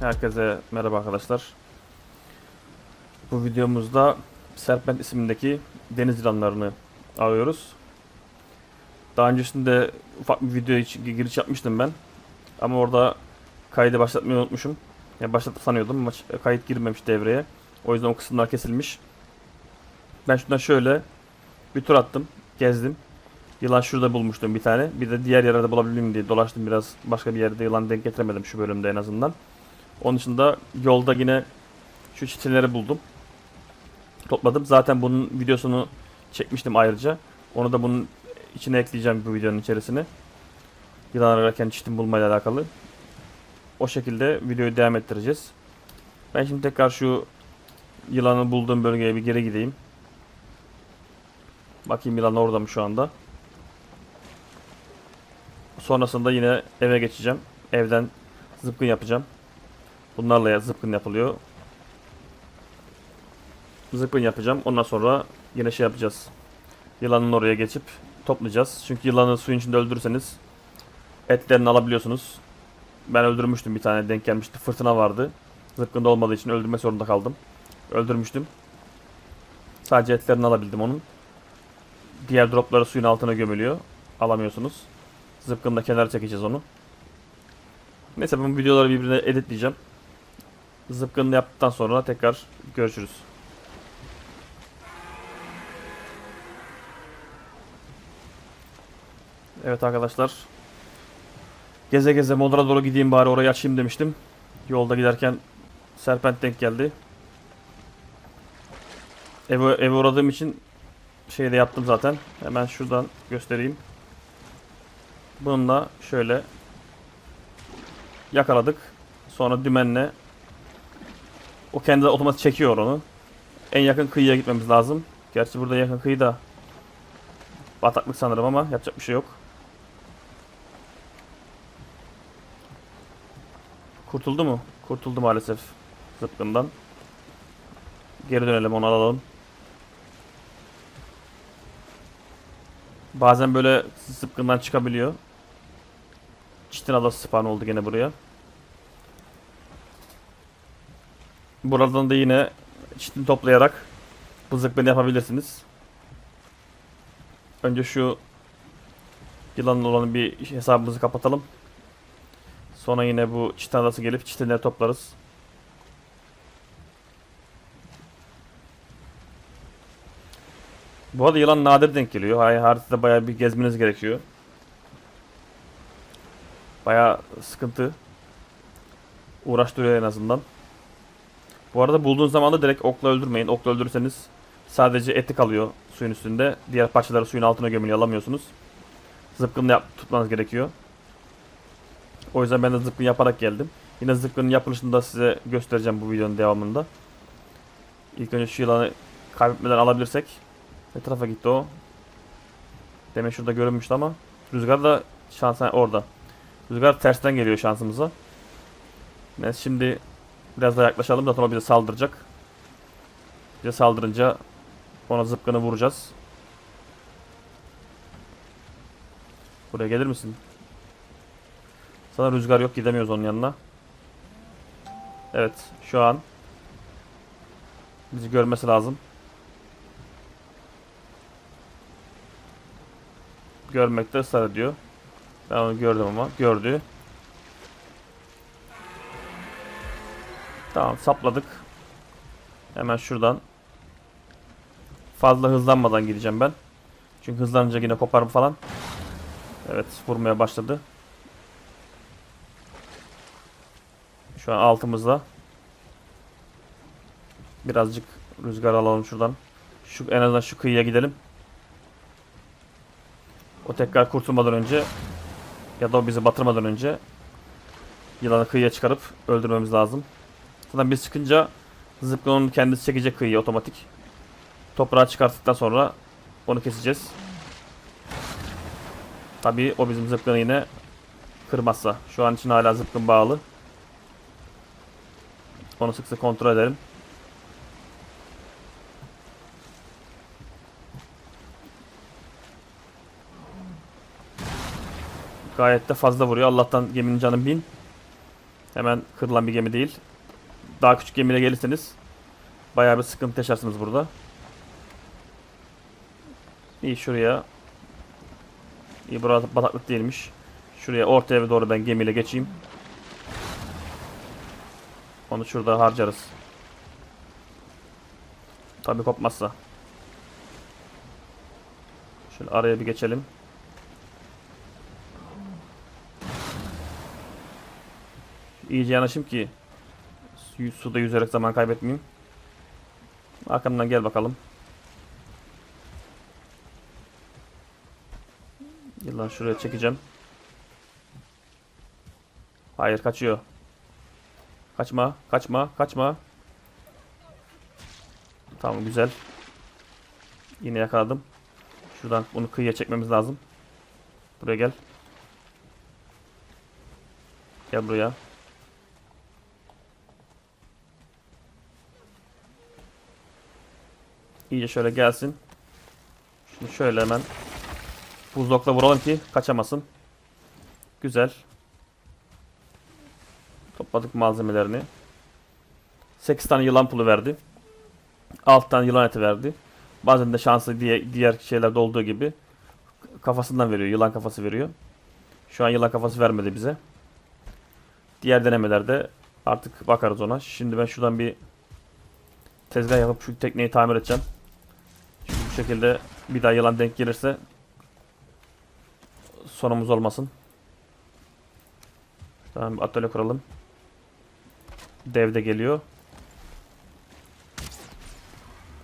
Herkese merhaba arkadaşlar. Bu videomuzda Serpent ismindeki deniz yılanlarını arıyoruz. Daha öncesinde ufak bir video için giriş yapmıştım ben. Ama orada kaydı başlatmayı unutmuşum. Yani başlatıp sanıyordum ama kayıt girmemiş devreye. O yüzden o kısımlar kesilmiş. Ben şuradan şöyle bir tur attım, gezdim. Yılan şurada bulmuştum bir tane. Bir de diğer yerlerde bulabileyim diye dolaştım biraz. Başka bir yerde yılan denk getiremedim şu bölümde en azından. Onun dışında yolda yine şu çiçeleri buldum. Topladım. Zaten bunun videosunu çekmiştim ayrıca. Onu da bunun içine ekleyeceğim bu videonun içerisine. Yılan ararken çitin bulmayla alakalı. O şekilde videoyu devam ettireceğiz. Ben şimdi tekrar şu yılanı bulduğum bölgeye bir geri gideyim. Bakayım yılan orada mı şu anda. Sonrasında yine eve geçeceğim. Evden zıpkın yapacağım. Bunlarla ya zıpkın yapılıyor. Zıpkın yapacağım. Ondan sonra yine şey yapacağız. Yılanın oraya geçip toplayacağız. Çünkü yılanı suyun içinde öldürürseniz etlerini alabiliyorsunuz. Ben öldürmüştüm bir tane denk gelmişti. Fırtına vardı. Zıpkında olmadığı için öldürme zorunda kaldım. Öldürmüştüm. Sadece etlerini alabildim onun. Diğer dropları suyun altına gömülüyor. Alamıyorsunuz. Zıpkınla kenara çekeceğiz onu. Neyse ben bu videoları birbirine editleyeceğim. Zıpkınını yaptıktan sonra tekrar görüşürüz. Evet arkadaşlar. Geze geze Modra doğru gideyim bari orayı açayım demiştim. Yolda giderken Serpent denk geldi. Eve, eve uğradığım için şey de yaptım zaten. Hemen şuradan göstereyim. Bununla şöyle yakaladık. Sonra dümenle o kendi otomatik çekiyor onu. En yakın kıyıya gitmemiz lazım. Gerçi burada yakın kıyıda bataklık sanırım ama yapacak bir şey yok. Kurtuldu mu? Kurtuldu maalesef zıpkından. Geri dönelim onu alalım. Bazen böyle zıpkından çıkabiliyor. Çitin adası spawn oldu gene buraya. Buradan da yine çitin toplayarak bu zıpkını yapabilirsiniz. Önce şu yılanın olan bir hesabımızı kapatalım. Sonra yine bu çitin adası gelip çitinleri toplarız. Bu arada yılan nadir denk geliyor. Hay haritada bayağı bir gezmeniz gerekiyor. Bayağı sıkıntı. Uğraştırıyor en azından. Bu arada bulduğunuz zaman da direkt okla öldürmeyin. Okla öldürürseniz sadece eti kalıyor suyun üstünde. Diğer parçaları suyun altına gömülüyor alamıyorsunuz. Zıpkınla yap tutmanız gerekiyor. O yüzden ben de zıpkın yaparak geldim. Yine zıpkının yapılışını da size göstereceğim bu videonun devamında. İlk önce şu yılanı kaybetmeden alabilirsek. Ne tarafa gitti o? Demek şurada görünmüştü ama. Rüzgar da şansa orada. Rüzgar tersten geliyor şansımıza. Neyse şimdi biraz daha yaklaşalım zaten o bize saldıracak. Bize saldırınca ona zıpkını vuracağız. Buraya gelir misin? Sana rüzgar yok gidemiyoruz onun yanına. Evet şu an bizi görmesi lazım. Görmekte ısrar ediyor. Ben onu gördüm ama gördü. Tamam sapladık. Hemen şuradan fazla hızlanmadan gideceğim ben. Çünkü hızlanınca yine koparım falan. Evet vurmaya başladı. Şu an altımızda. Birazcık rüzgar alalım şuradan. Şu en azından şu kıyıya gidelim. O tekrar kurtulmadan önce ya da o bizi batırmadan önce yılanı kıyıya çıkarıp öldürmemiz lazım. Zaten biz çıkınca zıpkın kendisi çekecek kıyıya otomatik. Toprağı çıkarttıktan sonra onu keseceğiz. Tabii o bizim zıpkını yine kırmazsa. Şu an için hala zıpkın bağlı. Onu sık sık kontrol edelim. Gayet de fazla vuruyor. Allah'tan geminin canı bin. Hemen kırılan bir gemi değil. Daha küçük gemiyle gelirseniz bayağı bir sıkıntı yaşarsınız burada. İyi şuraya. İyi burada bataklık değilmiş. Şuraya ortaya doğru ben gemiyle geçeyim. Onu şurada harcarız. Tabii kopmazsa. Şöyle araya bir geçelim. İyice yanaşayım ki suda yüzerek zaman kaybetmeyeyim. Arkamdan gel bakalım. Yılan şuraya çekeceğim. Hayır kaçıyor. Kaçma, kaçma, kaçma. Tamam güzel. Yine yakaladım. Şuradan bunu kıyıya çekmemiz lazım. Buraya gel. Gel buraya. İyice şöyle gelsin. Şunu şöyle hemen buzlokla vuralım ki kaçamasın. Güzel. Topladık malzemelerini. 8 tane yılan pulu verdi. 6 tane yılan eti verdi. Bazen de şansı diye, diğer şeylerde olduğu gibi kafasından veriyor. Yılan kafası veriyor. Şu an yılan kafası vermedi bize. Diğer denemelerde artık bakarız ona. Şimdi ben şuradan bir tezgah yapıp şu tekneyi tamir edeceğim. Şekilde bir daha yılan denk gelirse sonumuz olmasın. Tamam bir atölye kuralım. Dev de geliyor.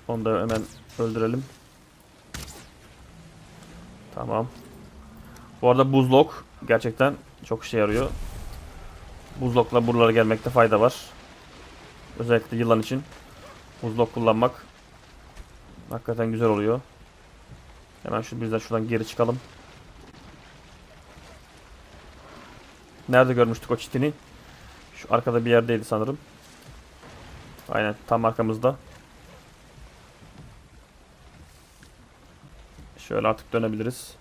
Onu da hemen öldürelim. Tamam. Bu arada buzlok gerçekten çok işe yarıyor. Buzlokla buralara gelmekte fayda var. Özellikle yılan için buzlok kullanmak hakikaten güzel oluyor. Hemen şu bizden şuradan geri çıkalım. Nerede görmüştük o çitini? Şu arkada bir yerdeydi sanırım. Aynen tam arkamızda. Şöyle artık dönebiliriz.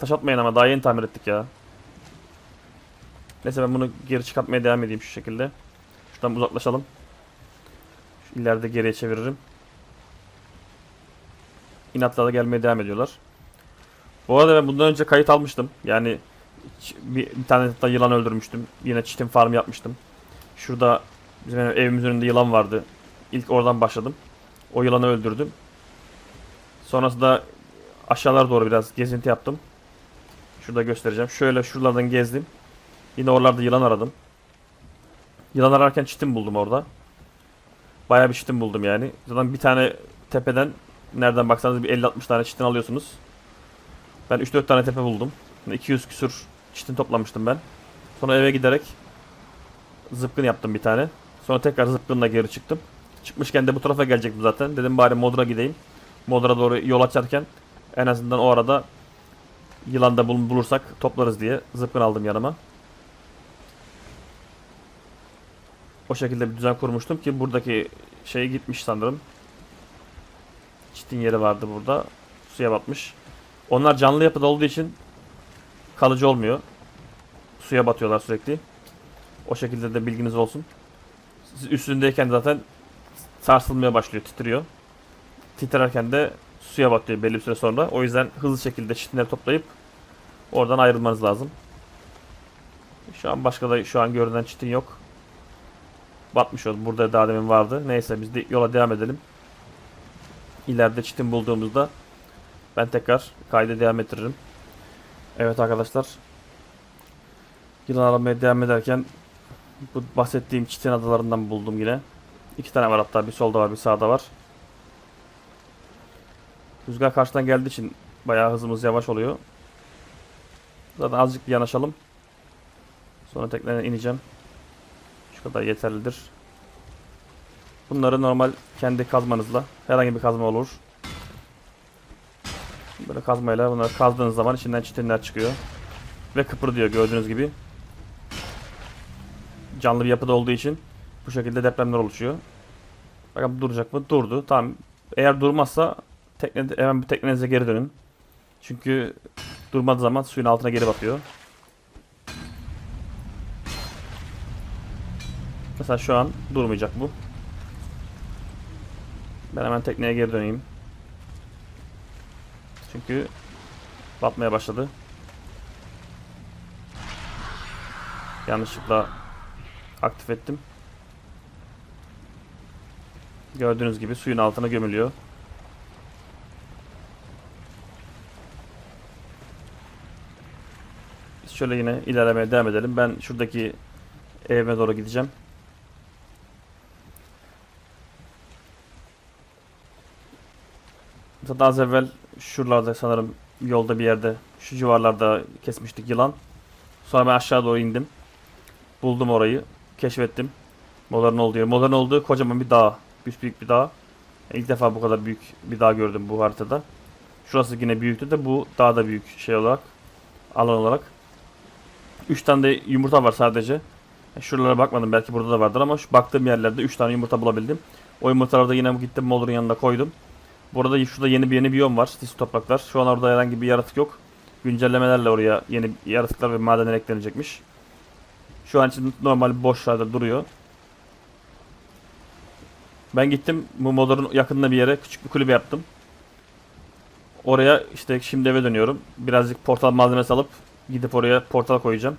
Taş atmayın ama daha yeni tamir ettik ya. Neyse ben bunu geri çıkartmaya devam edeyim şu şekilde. Şuradan uzaklaşalım. Şu ileride geriye çeviririm. İnatla da gelmeye devam ediyorlar. Bu arada ben bundan önce kayıt almıştım. Yani bir, bir tane yılan öldürmüştüm. Yine çitin farm yapmıştım. Şurada bizim evimizin önünde yılan vardı. İlk oradan başladım. O yılanı öldürdüm. Sonrasında aşağılara doğru biraz gezinti yaptım. Şurada göstereceğim. Şöyle şuralardan gezdim. Yine oralarda yılan aradım. Yılan ararken çitim buldum orada. Bayağı bir çitim buldum yani. Zaten bir tane tepeden nereden baksanız bir 50-60 tane çitin alıyorsunuz. Ben 3-4 tane tepe buldum. 200 küsür çitin toplamıştım ben. Sonra eve giderek zıpkın yaptım bir tane. Sonra tekrar zıpkınla geri çıktım. Çıkmışken de bu tarafa gelecektim zaten. Dedim bari Modra gideyim. Modra doğru yol açarken en azından o arada yılan da bul- bulursak toplarız diye zıpkın aldım yanıma. O şekilde bir düzen kurmuştum ki buradaki şey gitmiş sanırım. Çitin yeri vardı burada. Suya batmış. Onlar canlı yapıda olduğu için kalıcı olmuyor. Suya batıyorlar sürekli. O şekilde de bilginiz olsun. Üstündeyken zaten sarsılmaya başlıyor, titriyor. Titrerken de suya batıyor belli bir süre sonra. O yüzden hızlı şekilde çitinleri toplayıp oradan ayrılmanız lazım. Şu an başka da şu an görünen çitin yok. Batmış oldu. Burada daha demin vardı. Neyse biz de yola devam edelim. İleride çitin bulduğumuzda ben tekrar kayda devam ettiririm. Evet arkadaşlar. Yılan aramaya devam ederken bu bahsettiğim çitin adalarından buldum yine. İki tane var hatta bir solda var bir sağda var. Rüzgar karşıdan geldiği için bayağı hızımız yavaş oluyor. Zaten azıcık bir yanaşalım. Sonra tekrar ineceğim. Şu kadar yeterlidir. Bunları normal kendi kazmanızla herhangi bir kazma olur. Böyle kazmayla bunları kazdığınız zaman içinden çitinler çıkıyor. Ve kıpırdıyor gördüğünüz gibi. canlı bir yapıda olduğu için bu şekilde depremler oluşuyor. Bakalım duracak mı? Durdu. Tamam. Eğer durmazsa tekne, hemen bir teknenize geri dönün. Çünkü durmadığı zaman suyun altına geri batıyor. Mesela şu an durmayacak bu. Ben hemen tekneye geri döneyim. Çünkü batmaya başladı. Yanlışlıkla aktif ettim. Gördüğünüz gibi suyun altına gömülüyor. Şöyle yine ilerlemeye devam edelim. Ben şuradaki evime doğru gideceğim. Zaten az evvel şuralarda sanırım yolda bir yerde şu civarlarda kesmiştik yılan. Sonra ben aşağı doğru indim. Buldum orayı. Keşfettim. Moların olduğu yer. Moların olduğu kocaman bir dağ. Büyük büyük bir dağ. İlk defa bu kadar büyük bir dağ gördüm bu haritada. Şurası yine büyüktü de bu daha da büyük şey olarak. Alan olarak. 3 tane de yumurta var sadece. Şuralara bakmadım belki burada da vardır ama şu baktığım yerlerde 3 tane yumurta bulabildim. O yumurtaları da yine gittim Molur'un yanına koydum. Burada şurada yeni bir yeni biyom var. Sis topraklar. Şu an orada herhangi bir yaratık yok. Güncellemelerle oraya yeni yaratıklar ve madenler eklenecekmiş. Şu an için normal boşlarda duruyor. Ben gittim bu Modor'un yakınında bir yere küçük bir kulübe yaptım. Oraya işte şimdi eve dönüyorum. Birazcık portal malzemesi alıp gidip oraya portal koyacağım.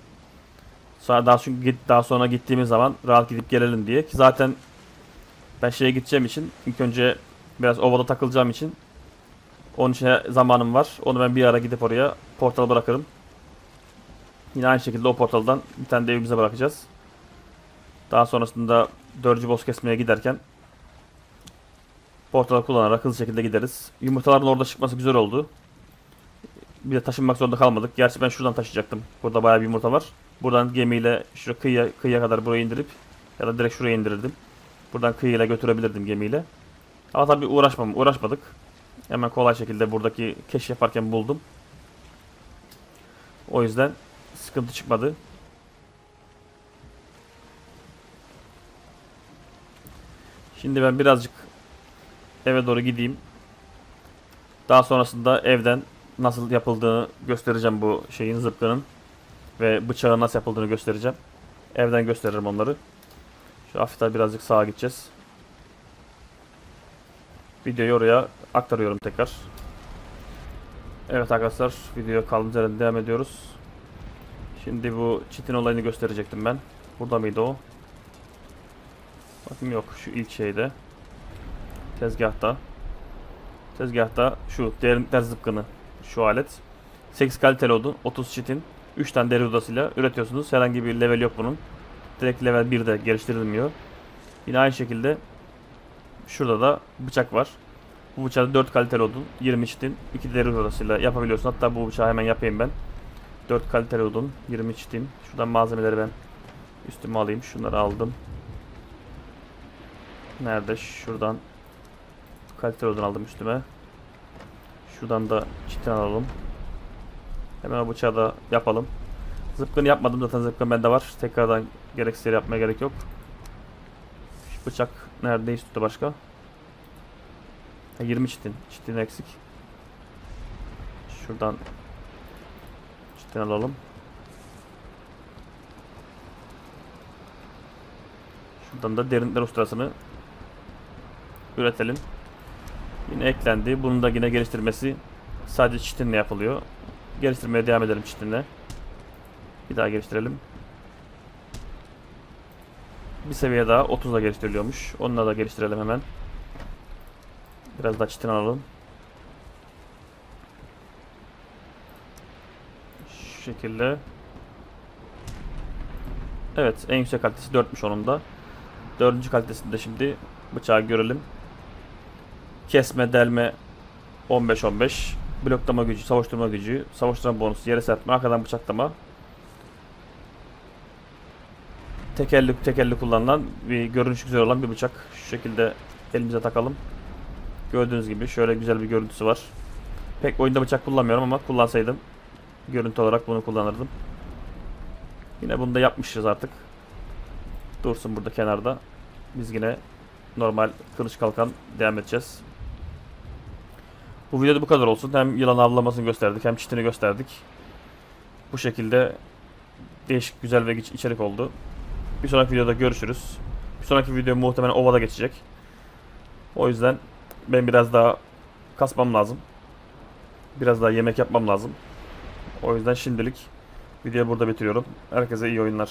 Sonra daha çünkü git daha sonra gittiğimiz zaman rahat gidip gelelim diye ki zaten ben şeye gideceğim için ilk önce biraz ovada takılacağım için onun için zamanım var. Onu ben bir ara gidip oraya portal bırakırım. Yine aynı şekilde o portaldan bir tane de evimize bırakacağız. Daha sonrasında dördüncü boss kesmeye giderken portalı kullanarak hızlı şekilde gideriz. Yumurtaların orada çıkması güzel oldu. Bir de taşınmak zorunda kalmadık. Gerçi ben şuradan taşıyacaktım. Burada bayağı bir yumurta var. Buradan gemiyle şu kıyıya, kıyıya kadar buraya indirip ya da direkt şuraya indirirdim. Buradan kıyıyla götürebilirdim gemiyle. Ama tabii uğraşmam, uğraşmadık. Hemen kolay şekilde buradaki keşif yaparken buldum. O yüzden sıkıntı çıkmadı. Şimdi ben birazcık eve doğru gideyim. Daha sonrasında evden nasıl yapıldığını göstereceğim bu şeyin zıpkının ve bıçağın nasıl yapıldığını göstereceğim. Evden gösteririm onları. Şu hafiften birazcık sağa gideceğiz. Videoyu oraya aktarıyorum tekrar. Evet arkadaşlar videoya kaldığımız yerden devam ediyoruz. Şimdi bu çitin olayını gösterecektim ben. Burada mıydı o? Bakayım yok şu ilk şeyde. Tezgahta. Tezgahta şu derinlikler zıpkını şu alet. 8 kaliteli odun, 30 çitin, 3 tane deri odasıyla üretiyorsunuz. Herhangi bir level yok bunun. Direkt level 1'de geliştirilmiyor. Yine aynı şekilde şurada da bıçak var. Bu bıçağı 4 kaliteli odun, 20 çitin, 2 deri odasıyla yapabiliyorsun. Hatta bu bıçağı hemen yapayım ben. 4 kaliteli odun, 20 çitin. Şuradan malzemeleri ben üstüme alayım. Şunları aldım. Nerede? Şuradan kaliteli odun aldım üstüme. Şuradan da çitin alalım. Hemen o bıçağı da yapalım. Zıpkını yapmadım zaten zıpkın bende var. Tekrardan gereksiz yere yapmaya gerek yok. Şu bıçak nerede üstte başka? Ha, 20 çitin. Çitin eksik. Şuradan çitin alalım. Şuradan da derinlikler usturasını üretelim. Yine eklendi. Bunun da yine geliştirmesi sadece çitinle yapılıyor. Geliştirmeye devam edelim çitinle. Bir daha geliştirelim. Bir seviye daha 30'la geliştiriliyormuş. Onunla da geliştirelim hemen. Biraz daha çitin alalım. Şu şekilde. Evet en yüksek kalitesi 4'müş onun da. Dördüncü kalitesinde şimdi bıçağı görelim. Kesme, delme 15-15. Bloklama gücü, savaştırma gücü, savaştırma bonusu, yere serpme, arkadan bıçaklama. Tekerli tekerli kullanılan bir görünüş güzel olan bir bıçak. Şu şekilde elimize takalım. Gördüğünüz gibi şöyle güzel bir görüntüsü var. Pek oyunda bıçak kullanmıyorum ama kullansaydım görüntü olarak bunu kullanırdım. Yine bunu da yapmışız artık. Dursun burada kenarda. Biz yine normal kılıç kalkan devam edeceğiz. Bu videoda bu kadar olsun. Hem yılan avlamasını gösterdik hem çitini gösterdik. Bu şekilde değişik, güzel ve iç- içerik oldu. Bir sonraki videoda görüşürüz. Bir sonraki video muhtemelen ovada geçecek. O yüzden ben biraz daha kasmam lazım. Biraz daha yemek yapmam lazım. O yüzden şimdilik videoyu burada bitiriyorum. Herkese iyi oyunlar.